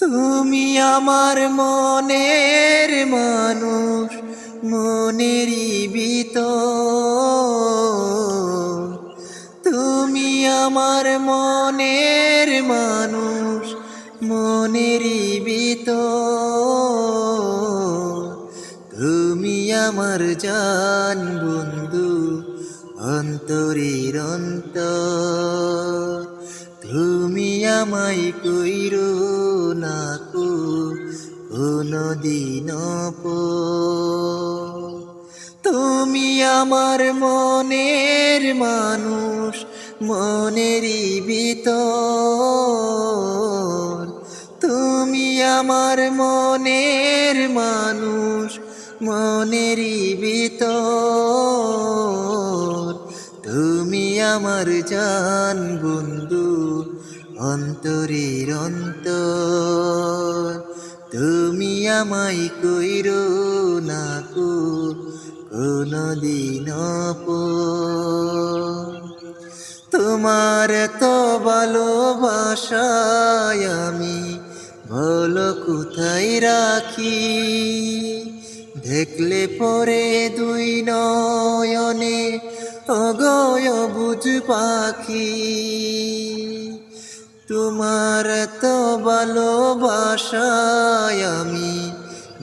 তুমি আমার মনের মানুষ মনের বিত তুমি আমার মনের মানুষ মনের বিত তুমি আমার জান বন্ধু, অন্তরের অন্তর। তুমি আমায় কইরো না কো কোনো দিন তুমি আমার মনের মানুষ, মনেরই ভিতর। তুমি আমার মনের মানুষ মনেরই ভিতর। তুমি আমার জান বন্ধু, অন্তরের অন্তর। তুমি আমায় কইরো না কো কোনো দিন তোমার তো ভালোবাসায় আমি ভালো কোথায় রাখি? দেখলে পরে দুই নয়নে অগয় বুঝ পাখি। তোমার তো ভালোবাসায় আমি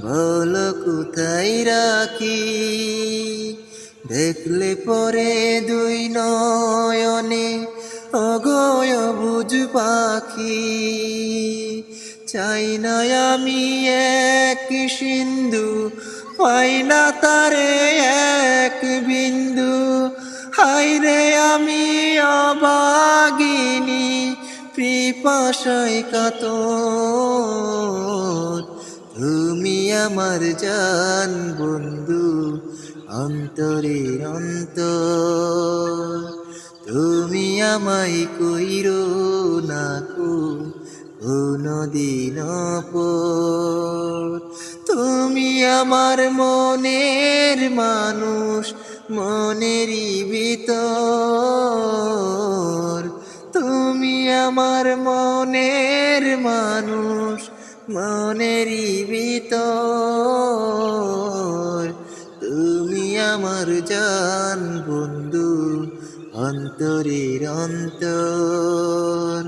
ভালো কোথায় রাখি? দেখলে পরে দুই নয়নে অগয় বুঝ পাখি। চাই না আমি এক সিন্ধু পাই না তারে এক বিন্দু। হাইরে আমি অবাগিনী পিপাসায় কাতর। তুমি আমার জান বন্ধু, অন্তরের অন্তর। তুমি আমায় কইরো না কো কোনো দিন তুমি আমার মনের মানুষ, মনেরই ভিতর। তুমি আমার মনের মানুষ, মনেরই ভিতর। তুমি আমার জান বন্ধু, অন্তরের অন্তর।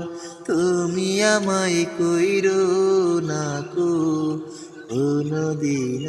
তুমি আমায় কইরো না কো কোনদিন